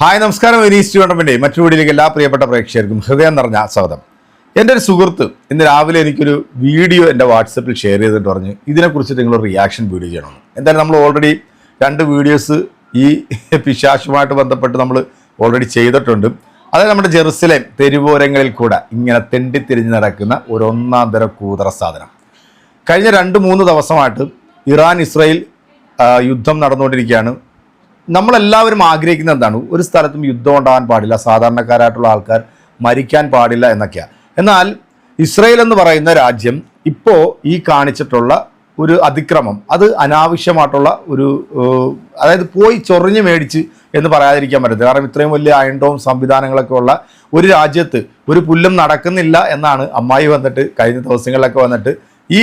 Hi നമസ്കാരം. Vinees tournament മറ്റു വീടിലേക്ക് എല്ലാ പ്രിയപ്പെട്ട പ്രേക്ഷകർക്കും ഹൃദയം നിറഞ്ഞ സ്വാഗതം. എന്റെ ഒരു സുഹൃത്ത് ഇന്ന് രാവിലെ എനിക്കൊരു വീഡിയോ എന്റെ വാട്സപ്പിൽ ഷെയർ ചെയ്തിട്ട് പറഞ്ഞു ഇതിനെക്കുറിച്ച് നിങ്ങൾ റിയാക്ഷൻ വീഡിയോ ചെയ്യണമെന്ന്. എന്തായാലും നമ്മൾ ഓൾറെഡി രണ്ട് വീഡിയോസ് ഈ പിശാശുമായിട്ട് ബന്ധപ്പെട്ട് നമ്മൾ ഓൾറെഡി ചെയ്തിട്ടുണ്ട്. അതായത് നമ്മുടെ ജെറുസലേം തെരുവോരങ്ങളിൽ കൂടെ ഇങ്ങനെ തെണ്ടിത്തിരിഞ്ഞ് നടക്കുന്ന ഒരു ഒന്നാം തരം കൂതറ സാധനം. കഴിഞ്ഞ രണ്ട് മൂന്ന് ദിവസമായിട്ട് ഇറാൻ ഇസ്രയേൽ യുദ്ധം നടന്നുകൊണ്ടിരിക്കുകയാണ്. നമ്മളെല്ലാവരും ആഗ്രഹിക്കുന്ന എന്താണ്? ഒരു സ്ഥലത്തും യുദ്ധം ഉണ്ടാകാൻ പാടില്ല സാധാരണക്കാരായിട്ടുള്ള ആൾക്കാർ മരിക്കാൻ പാടില്ല എന്നൊക്കെയാണ് എന്നാൽ ഇസ്രയേൽ എന്ന് പറയുന്ന രാജ്യം ഇപ്പോൾ ഈ കാണിച്ചിട്ടുള്ള ഒരു അതിക്രമം അത് അനാവശ്യമായിട്ടുള്ള ഒരു അതായത് പോയി ചൊറിഞ്ഞ് മേടിച്ച് എന്ന് പറയാതിരിക്കാൻ പറ്റത്തില്ല. കാരണം ഇത്രയും വലിയ അയണ്ടവും സംവിധാനങ്ങളൊക്കെ ഉള്ള ഒരു രാജ്യത്ത് ഒരു പുല്ലും നടക്കുന്നില്ല എന്നാണ് അമ്മായി വന്നിട്ട് കഴിഞ്ഞ ദിവസങ്ങളിലൊക്കെ വന്നിട്ട് ഈ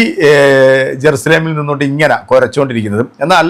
ജെറുസലേമിൽ നിന്നുകൊണ്ട് ഇങ്ങനെ കുരച്ചുകൊണ്ടിരിക്കുന്നത് എന്നാൽ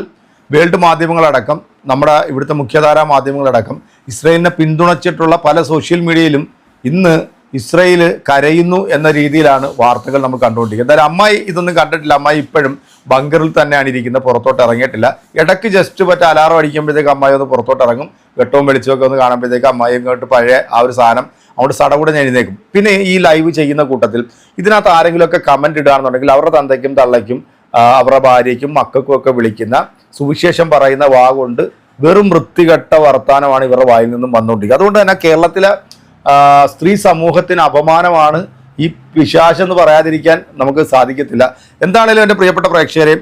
വേൾഡ് മാധ്യമങ്ങളടക്കം നമ്മുടെ ഇവിടുത്തെ മുഖ്യധാരാ മാധ്യമങ്ങളടക്കം ഇസ്രയേലിനെ പിന്തുണച്ചിട്ടുള്ള പല സോഷ്യൽ മീഡിയയിലും ഇന്ന് ഇസ്രയേൽ കരയുന്നു എന്ന രീതിയിലാണ് വാർത്തകൾ നമ്മൾ കണ്ടുകൊണ്ടിരിക്കുന്നത്. എന്തായാലും അമ്മായി ഇതൊന്നും കണ്ടിട്ടില്ല. അമ്മായി ഇപ്പോഴും ബങ്കറിൽ തന്നെയാണ് ഇരിക്കുന്നത്. പുറത്തോട്ട് ഇറങ്ങിയിട്ടില്ല. ഇടയ്ക്ക് ജസ്റ്റ് പറ്റ അലാറം അടിക്കുമ്പോഴത്തേക്ക് അമ്മായി ഒന്ന് പുറത്തോട്ട് ഇറങ്ങും. വെട്ടവും വെളിച്ചമൊക്കെ ഒന്ന് കാണുമ്പോഴത്തേക്ക് അമ്മായി ഇങ്ങോട്ട് പഴയ ആ ഒരു സാധനം അവിടെ സടകൂടെ എഴുന്നേക്കും പിന്നെ ഈ ലൈവ് ചെയ്യുന്ന കൂട്ടത്തിൽ ഇതിനകത്ത് ആരെങ്കിലുമൊക്കെ കമന്റ് ഇടുകയാണെന്നുണ്ടെങ്കിൽ അവരുടെ തന്തയ്ക്കും തള്ളയ്ക്കും അവരുടെ ഭാര്യയ്ക്കും മക്കൾക്കും ഒക്കെ വിളിക്കുന്ന സുവിശേഷം പറയുന്ന വാ കൊണ്ട് വെറും വൃത്തികെട്ട വർത്തമാനമാണ് ഇവരുടെ വായിൽ നിന്നും വന്നുകൊണ്ടിരിക്കുക അതുകൊണ്ട് തന്നെ കേരളത്തിലെ സ്ത്രീ സമൂഹത്തിന് അപമാനമാണ് ഈ പിശാശ് എന്ന് പറയാതിരിക്കാൻ നമുക്ക് സാധിക്കത്തില്ല. എന്താണേലും എന്റെ പ്രിയപ്പെട്ട പ്രേക്ഷകരെയും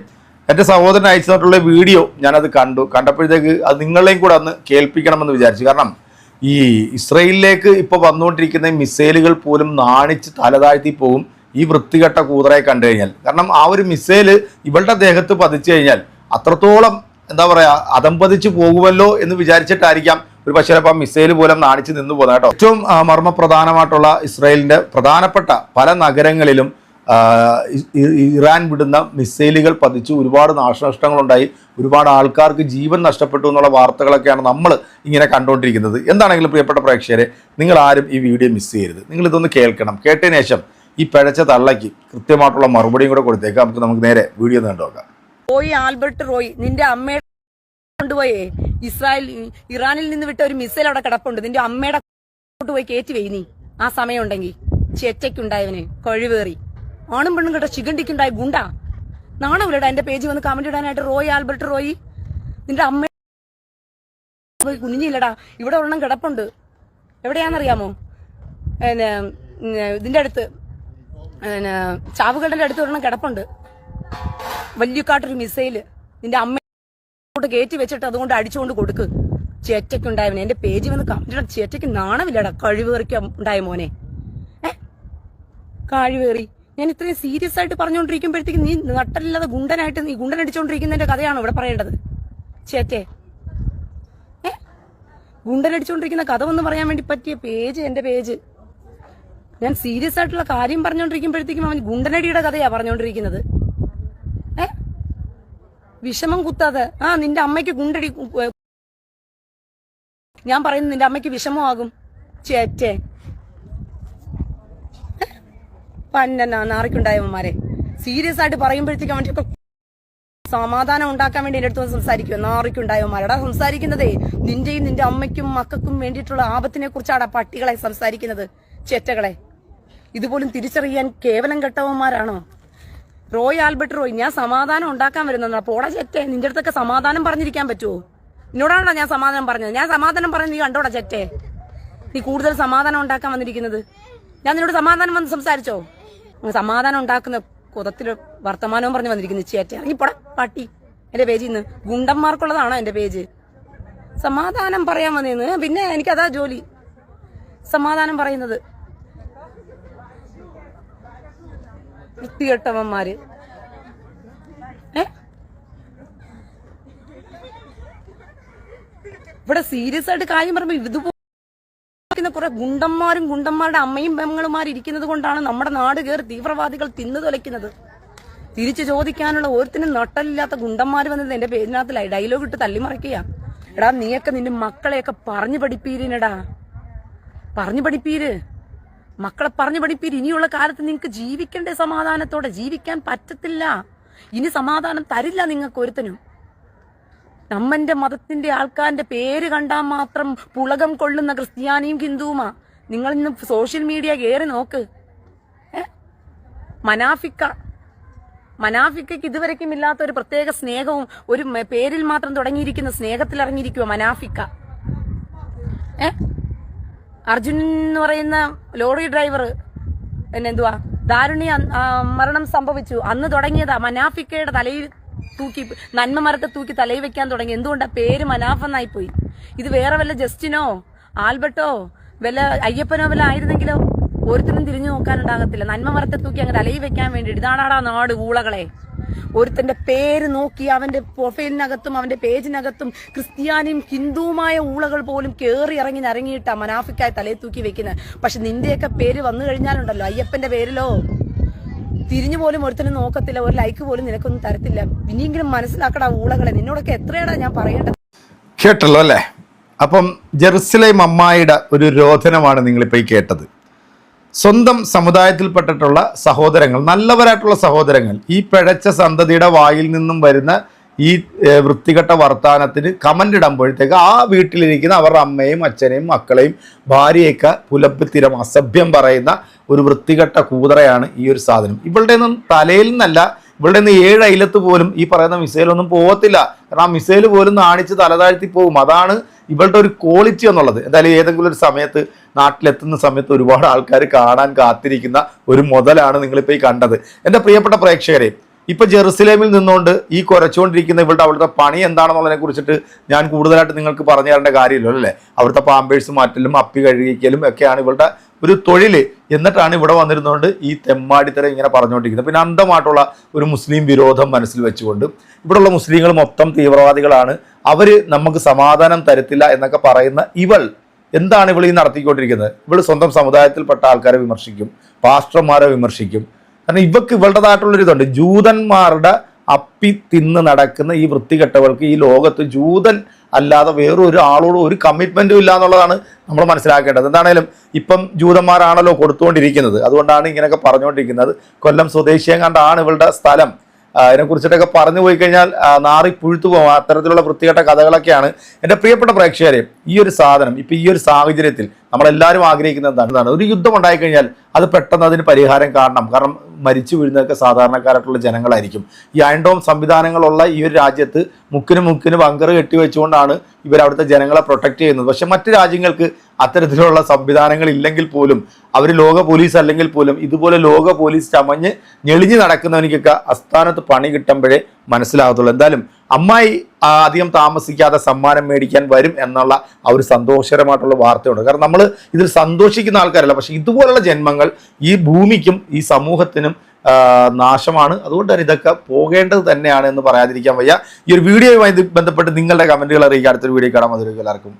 എന്റെ സഹോദരൻ അയച്ചു തന്നിട്ടുള്ള വീഡിയോ ഞാനത് കണ്ടു. കണ്ടപ്പോഴത്തേക്ക് അത് നിങ്ങളെയും കൂടെ അന്ന് കേൾപ്പിക്കണമെന്ന് വിചാരിച്ചു. കാരണം ഈ ഇസ്രയേലിലേക്ക് ഇപ്പോൾ വന്നുകൊണ്ടിരിക്കുന്ന മിസൈലുകൾ പോലും നാണിച്ച് തലതാഴ്ത്തി പോകും. ഈ വൃത്തികെട്ട കൂതറയെ കണ്ടു കഴിഞ്ഞാൽ. കാരണം ആ ഒരു മിസൈൽ ഇവളുടെ ദേഹത്ത് പതിച്ചു കഴിഞ്ഞാൽ അത്രത്തോളം എന്താ പറയുക അതമ്പതിച്ച് പോകുമല്ലോ എന്ന് വിചാരിച്ചിട്ടായിരിക്കാം ഒരു പക്ഷേ ചിലപ്പോൾ മിസൈൽ പോലും നാണിച്ച് നിന്ന് പോകുന്നത് കേട്ടോ. ഏറ്റവും മർമ്മപ്രധാനമായിട്ടുള്ള ഇസ്രായേലിന്റെ പ്രധാനപ്പെട്ട പല നഗരങ്ങളിലും ഇറാൻ വിടുന്ന മിസൈലുകൾ പതിച്ച് ഒരുപാട് നാശനഷ്ടങ്ങളുണ്ടായി. ഒരുപാട് ആൾക്കാർക്ക് ജീവൻ നഷ്ടപ്പെട്ടു എന്നുള്ള വാർത്തകളൊക്കെയാണ് നമ്മൾ ഇങ്ങനെ കണ്ടുകൊണ്ടിരിക്കുന്നത്. എന്താണെങ്കിലും പ്രിയപ്പെട്ട പ്രേക്ഷകരെ നിങ്ങൾ ആരും ഈ വീഡിയോ മിസ് ചെയ്യരുത്. നിങ്ങളിതൊന്ന് കേൾക്കണം. കേട്ടതിന് ശേഷം ഈ പഴച്ച തള്ളയ്ക്ക് കൃത്യമായിട്ടുള്ള മറുപടിയും കൂടെ കൊടുത്തേക്കാം. നമുക്ക് നമുക്ക് നേരെ വീഡിയോ കണ്ടു നോക്കാം. റോയ് ആൽബർട്ട് റോയ് നിന്റെ അമ്മയുടെ കൊണ്ടുപോയേ. ഇസ്രായേൽ ഇറാനിൽ നിന്ന് വിട്ട ഒരു മിസൈൽ അവിടെ കിടപ്പുണ്ട്. നിന്റെ അമ്മയുടെ കൊണ്ടുപോയി കയറ്റി വെയ് നീ. ആ സമയം ഉണ്ടെങ്കിൽ ചെറ്റയ്ക്കുണ്ടായവന് കഴിവേറി. ആണും പെണ്ണും കേട്ടോ ചികണ്ടിക്കുണ്ടായ ഗുണ്ട. നാണമില്ലടാ എന്റെ പേജ് വന്ന് കമന്റ് ഇടാനായിട്ട്. റോയ് ആൽബർട്ട് റോയി നിന്റെ അമ്മ പോയി കുനിഞ്ഞില്ലടാ. ഇവിടെ ഒരെണ്ണം കിടപ്പുണ്ട്. എവിടെയാണെന്നറിയാമോ? ഇതിന്റെ അടുത്ത്. പിന്നെ ചാവുകളുടെ അടുത്ത് ഒരെണ്ണം കിടപ്പുണ്ട്. വല്യക്കാട്ടൊരു മിസൈൽ നിന്റെ അമ്മ കയറ്റി വെച്ചിട്ട് അതുകൊണ്ട് അടിച്ചുകൊണ്ട് കൊടുക്ക്. ചേറ്റയ്ക്ക് ഉണ്ടായവനെ എന്റെ പേജ് വന്ന് കമ്പിയുടെ ചേറ്റയ്ക്ക് നാണമില്ലടാ കഴിവേറിക്ക് ഉണ്ടായ മോനെ. ഏ? കഴിവേറി. ഞാൻ ഇത്രയും സീരിയസ് ആയിട്ട് പറഞ്ഞുകൊണ്ടിരിക്കുമ്പോഴത്തേക്ക് നീ നട്ടലില്ലാതെ ഗുണ്ടനായിട്ട് നീ ഗുണ്ടൻ അടിച്ചുകൊണ്ടിരിക്കുന്നതിന്റെ കഥയാണോ ഇവിടെ പറയേണ്ടത്? ചേറ്റെ. ഏ? ഗുണ്ടൻ അടിച്ചുകൊണ്ടിരിക്കുന്ന കഥ ഒന്ന് പറയാൻ വേണ്ടി പറ്റിയ പേജ് എന്റെ പേജ്. ഞാൻ സീരിയസ് ആയിട്ടുള്ള കാര്യം പറഞ്ഞുകൊണ്ടിരിക്കുമ്പോഴത്തേക്കും അവൻ ഗുണ്ടനടിയുടെ കഥയാ പറഞ്ഞുകൊണ്ടിരിക്കുന്നത് ഏ? വിഷമം കുത്താതെ. ആ നിന്റെ അമ്മയ്ക്ക് ഗുണ്ടടി ഞാൻ പറയുന്നു നിന്റെ അമ്മയ്ക്ക് വിഷമമാകും. ചേറ്റേ പന്നനാ നാറിക്കുണ്ടായവന്മാരെ സീരിയസ് ആയിട്ട് പറയുമ്പോഴത്തേക്കും അവന്റെ സമാധാനം ഉണ്ടാക്കാൻ വേണ്ടി എന്റെ അടുത്ത് സംസാരിക്കും നാറിക്കുണ്ടായവന്മാരടാ സംസാരിക്കുന്നതേ നിന്റെയും നിന്റെ അമ്മയ്ക്കും മക്കൾക്കും വേണ്ടിയിട്ടുള്ള ആപത്തിനെ കുറിച്ചാടാ പട്ടികളെ സംസാരിക്കുന്നത്. ചേറ്റകളെ. ഇതുപോലും തിരിച്ചറിയാൻ കേവലം കെട്ടവന്മാരാണോ? റോയ് ആൽബർട്ട് റോയ് ഞാൻ സമാധാനം ഉണ്ടാക്കാൻ വരുന്നതാണ് പോടാ ചെറ്റേ നിന്റെ അടുത്തൊക്കെ സമാധാനം പറഞ്ഞിരിക്കാൻ പറ്റുമോ എന്നോടാണോ ഞാൻ സമാധാനം പറഞ്ഞത്. ഞാൻ സമാധാനം പറഞ്ഞ് നീ കണ്ടോടാ ചെറ്റേ? നീ കൂടുതൽ സമാധാനം ഉണ്ടാക്കാൻ വന്നിരിക്കുന്നത്. ഞാൻ നിന്നോട് സമാധാനം വന്ന് സംസാരിച്ചോ? സമാധാനം ഉണ്ടാക്കുന്ന കുതത്തിൽ വർത്തമാനവും പറഞ്ഞു വന്നിരിക്കുന്നു ചേറ്റ ഈ പോടാ പാട്ടി. എന്റെ പേജിൽ നിന്ന് ഗുണ്ടന്മാർക്കുള്ളതാണോ എന്റെ പേജ്. സമാധാനം പറയാൻ വന്നേന്ന്. പിന്നെ എനിക്കതാ ജോലി. സമാധാനം പറയുന്നത്. വൃത്തികെട്ടവന്മാര്. ഇവിടെ സീരിയസ് ആയിട്ട് കാര്യം പറയുമ്പോ ഇതുപോലെ കുറെ ഗുണ്ടന്മാരും ഗുണ്ടന്മാരുടെ അമ്മയും പെങ്ങളുമാരും ഇരിക്കുന്നത് കൊണ്ടാണ് നമ്മുടെ നാട് കയറി തീവ്രവാദികൾ തിന്നു തുലയ്ക്കുന്നത്. തിരിച്ചു ചോദിക്കാനുള്ള ഓരോരുത്തരും നട്ടലില്ലാത്ത ഗുണ്ടന്മാർ വന്നത് എന്റെ പേരിനകത്തിലായി ഡയലോഗ് ഇട്ട് തള്ളിമറിക്കുക എടാ നീയൊക്കെ നിന്റെ മക്കളെയൊക്കെ പറഞ്ഞു പഠിപ്പീരിനടാ പറഞ്ഞു പഠിപ്പീര്. മക്കളെ പറഞ്ഞു പഠിപ്പീര് ഇനിയുള്ള കാലത്ത് നിങ്ങൾക്ക് ജീവിക്കണ്ടേ സമാധാനത്തോടെ ജീവിക്കാൻ പറ്റത്തില്ല. ഇനി സമാധാനം തരില്ല നിങ്ങൾക്ക് ഒരുത്തനും നമ്മന്റെ മതത്തിന്റെ ആൾക്കാരുടെ പേര് കണ്ടാൽ മാത്രം പുളകം കൊള്ളുന്ന ക്രിസ്ത്യാനിയും ഹിന്ദുവുമാ. നിങ്ങൾ ഇന്ന് സോഷ്യൽ മീഡിയ കയറി നോക്ക്? മനാഫിക്ക. മനാഫിക്കയ്ക്ക് ഇതുവരെക്കും ഇല്ലാത്ത ഒരു പ്രത്യേക സ്നേഹവും ഒരു പേരിൽ മാത്രം തുടങ്ങിയിരിക്കുന്ന സ്നേഹത്തിൽ ഇറങ്ങിയിരിക്കുക മനാഫിക്ക. ഏ? അർജുൻ എന്ന് പറയുന്ന ലോറി ഡ്രൈവർ എന്നെന്തുവാ ദാരുണ്യ മരണം സംഭവിച്ചു. അന്ന് തുടങ്ങിയതാ. മനാഫിക്കയുടെ തലയിൽ തൂക്കി നന്മ മരത്തെ തൂക്കി തലയിൽ വെക്കാൻ തുടങ്ങി. എന്തുകൊണ്ടാ പേര് മനാഫ് എന്നായി പോയി? ഇത് വേറെ വല്ല ജസ്റ്റിനോ ആൽബർട്ടോ വല്ല അയ്യപ്പനോ വല്ല ആയിരുന്നെങ്കിലോ ഒരുത്തിനും തിരിഞ്ഞു നോക്കാനുണ്ടാകത്തില്ല. നന്മ മരത്തെ തൂക്കി അങ്ങ് തലയിൽ വെക്കാൻ വേണ്ടിയിട്ട്. ഇതാണാടാ നാട് ഊളകളെ. ഒരുത്തന്റെ പേര് നോക്കി അവന്റെ പ്രൊഫൈലിനകത്തും അവന്റെ പേജിനകത്തും ക്രിസ്ത്യാനിയും ഹിന്ദുവുമായ ഊളകൾ പോലും കേറി ഇറങ്ങി ഇറങ്ങിയിട്ടാ മനാഫിക്കായി തലയിൽ തൂക്കി വെക്കുന്നത് പക്ഷെ നിന്റെയൊക്കെ പേര് വന്നു കഴിഞ്ഞാലുണ്ടല്ലോ അയ്യപ്പന്റെ പേരിലോ? തിരിഞ്ഞു പോലും ഒരുത്തനും നോക്കത്തില്ല ഒരു ലൈക്ക് പോലും നിനക്കൊന്നും തരത്തില്ല. ഇനിയെങ്കിലും മനസ്സിലാക്കടാ ഊളകളെ നിന്നോടൊക്കെ എത്രയാടാ ഞാൻ പറയേണ്ടത്? കേട്ടല്ലോ അല്ലേ? അപ്പം ജെറുസലേം അമ്മായിയുടെ ഒരു രോധനമാണ് നിങ്ങളിപ്പോൾ ഈ കേട്ടത്. സ്വന്തം സമുദായത്തിൽപ്പെട്ടിട്ടുള്ള സഹോദരങ്ങൾ നല്ലവരായിട്ടുള്ള സഹോദരങ്ങൾ ഈ പിഴച്ച സന്തതിയുടെ വായിൽ നിന്നും വരുന്ന ഈ വൃത്തികെട്ട വർത്തമാനത്തിന് കമന്റ് ഇടുമ്പോഴത്തേക്ക് ആ വീട്ടിലിരിക്കുന്ന അവരുടെ അമ്മയും അച്ഛനെയും മക്കളെയും ഭാര്യയൊക്കെ പുലപ്പിത്തിരം അസഭ്യം പറയുന്ന ഒരു വൃത്തികെട്ട കൂതറയാണ് ഈ ഒരു സാധനം. ഇവളുടെ ഒന്നും തലയിൽ നിന്നല്ല ഇവളുടെ നിന്ന് ഏഴ് അയലത്ത് പോലും ഈ പറയുന്ന മിസൈലൊന്നും പോകത്തില്ല. കാരണം ആ മിസൈൽ പോലും നാണിച്ച് തലതാഴ്ത്തി പോകും അതാണ് ഇവളുടെ ഒരു ക്വാളിറ്റി എന്നുള്ളത്. എന്തായാലും ഏതെങ്കിലും ഒരു സമയത്ത് നാട്ടിലെത്തുന്ന സമയത്ത് ഒരുപാട് ആൾക്കാർ കാണാൻ കാത്തിരിക്കുന്ന ഒരു മുതലാണ് നിങ്ങളിപ്പോൾ ഈ കണ്ടത്. എന്റെ പ്രിയപ്പെട്ട പ്രേക്ഷകരെ ഇപ്പൊ ജെറുസലേമിൽ നിന്നുകൊണ്ട് ഈ കുരച്ചുകൊണ്ടിരിക്കുന്ന ഇവളുടെ അവിടുത്തെ പണി എന്താണെന്നുള്ളതിനെ കുറിച്ചിട്ട് ഞാൻ കൂടുതലായിട്ട് നിങ്ങൾക്ക് പറഞ്ഞു തരേണ്ട കാര്യമില്ലല്ലോ അല്ലേ? അവിടുത്തെ പാമ്പേഴ്സ് മാറ്റലും അപ്പി കഴുകിക്കലും ഒക്കെയാണ് ഇവളുടെ ഒരു തൊഴിൽ എന്നിട്ടാണ് ഇവിടെ വന്നിരുന്നുകൊണ്ട് ഈ തെമ്മാടിത്തരം ഇങ്ങനെ പറഞ്ഞുകൊണ്ടിരിക്കുന്നത്. പിന്നെ അന്ധമായിട്ടുള്ള ഒരു മുസ്ലിം വിരോധം മനസ്സിൽ വെച്ചുകൊണ്ട് ഇവിടെയുള്ള മുസ്ലിങ്ങൾ മൊത്തം തീവ്രവാദികളാണ്. അവർ നമുക്ക് സമാധാനം തരത്തില്ല എന്നൊക്കെ പറയുന്ന ഇവൾ എന്താണ് ഇവൾ ഈ നടത്തിക്കൊണ്ടിരിക്കുന്നത്? ഇവൾ സ്വന്തം സമുദായത്തിൽപ്പെട്ട ആൾക്കാരെ വിമർശിക്കും പാസ്റ്റർമാരെ വിമർശിക്കും. കാരണം ഇവക്ക് ഇവളുടേതായിട്ടുള്ളൊരു ഇതുണ്ട്. ജൂതന്മാരുടെ അപ്പി തിന്ന് നടക്കുന്ന ഈ വൃത്തികെട്ടവൾക്ക് ഈ ലോകത്ത് ജൂതൻ അല്ലാതെ വേറൊരു ആളോട് ഒരു കമ്മിറ്റ്മെന്റും ഇല്ല എന്നുള്ളതാണ് നമ്മൾ മനസ്സിലാക്കേണ്ടത്. എന്താണേലും ഇപ്പം ജൂതന്മാരാണല്ലോ കൊടുത്തുകൊണ്ടിരിക്കുന്നത്. അതുകൊണ്ടാണ് ഇങ്ങനെയൊക്കെ പറഞ്ഞുകൊണ്ടിരിക്കുന്നത്. കൊല്ലം സ്വദേശിയെ കണ്ടാണ് ഇവളുടെ സ്ഥലം. ആ, ഇതിനെക്കുറിച്ചിട്ടൊക്കെ പറഞ്ഞു പോയി കഴിഞ്ഞാൽ നാറി പുഴുത്തു പോകും അത്തരത്തിലുള്ള വൃത്തികെട്ട കഥകളൊക്കെയാണ് എന്റെ പ്രിയപ്പെട്ട പ്രേക്ഷകരെ ഈ ഒരു സാധനം ഇപ്പം ഈ ഒരു സാഹചര്യത്തിൽ നമ്മളെല്ലാവരും ആഗ്രഹിക്കുന്നത് എന്താണ്? ഒരു യുദ്ധം ഉണ്ടായിക്കഴിഞ്ഞാൽ അത് പെട്ടെന്ന് അതിന് പരിഹാരം കാണണം. കാരണം മരിച്ചു വീഴുന്നതൊക്കെ സാധാരണക്കാരായിട്ടുള്ള ജനങ്ങളായിരിക്കും. ഈ അയൺഡോം സംവിധാനങ്ങളുള്ള ഈ ഒരു രാജ്യത്ത് മുക്കിന് മുക്കിന് ബങ്കർ കെട്ടിവെച്ചുകൊണ്ടാണ് ഇവർ അവിടുത്തെ ജനങ്ങളെ പ്രൊട്ടക്ട് ചെയ്യുന്നത്. പക്ഷെ മറ്റു രാജ്യങ്ങൾക്ക് അത്തരത്തിലുള്ള സംവിധാനങ്ങൾ ഇല്ലെങ്കിൽ പോലും അവർ ലോക പോലീസ് അല്ലെങ്കിൽ പോലും ഇതുപോലെ ലോക പോലീസ് ചമഞ്ഞ് ഞെളിഞ്ഞ് നടക്കുന്നവനിക്കൊക്കെ അസ്ഥാനത്ത് പണി കിട്ടുമ്പോഴേ മനസ്സിലാകത്തുള്ളൂ. എന്തായാലും അമ്മായി അധികം താമസിക്കാതെ സമ്മാനം മേടിക്കാൻ വരും എന്നുള്ള ആ ഒരു സന്തോഷകരമായിട്ടുള്ള വാർത്തയുണ്ട്. കാരണം നമ്മൾ ഇതിൽ സന്തോഷിക്കുന്ന ആൾക്കാരല്ല. പക്ഷെ ഇതുപോലുള്ള ജന്മങ്ങൾ ഈ ഭൂമിക്കും ഈ സമൂഹത്തിനും നാശമാണ്. അതുകൊണ്ട് തന്നെ ഇതൊക്കെ പോകേണ്ടത് തന്നെയാണ് എന്ന് പറയാതിരിക്കാൻ വയ്യ. ഈ ഒരു വീഡിയോയുമായി ബന്ധപ്പെട്ട് നിങ്ങളുടെ കമന്റുകൾ അറിയിക്കുക അടുത്തൊരു വീഡിയോ കാണാൻ മതി എല്ലാവർക്കും.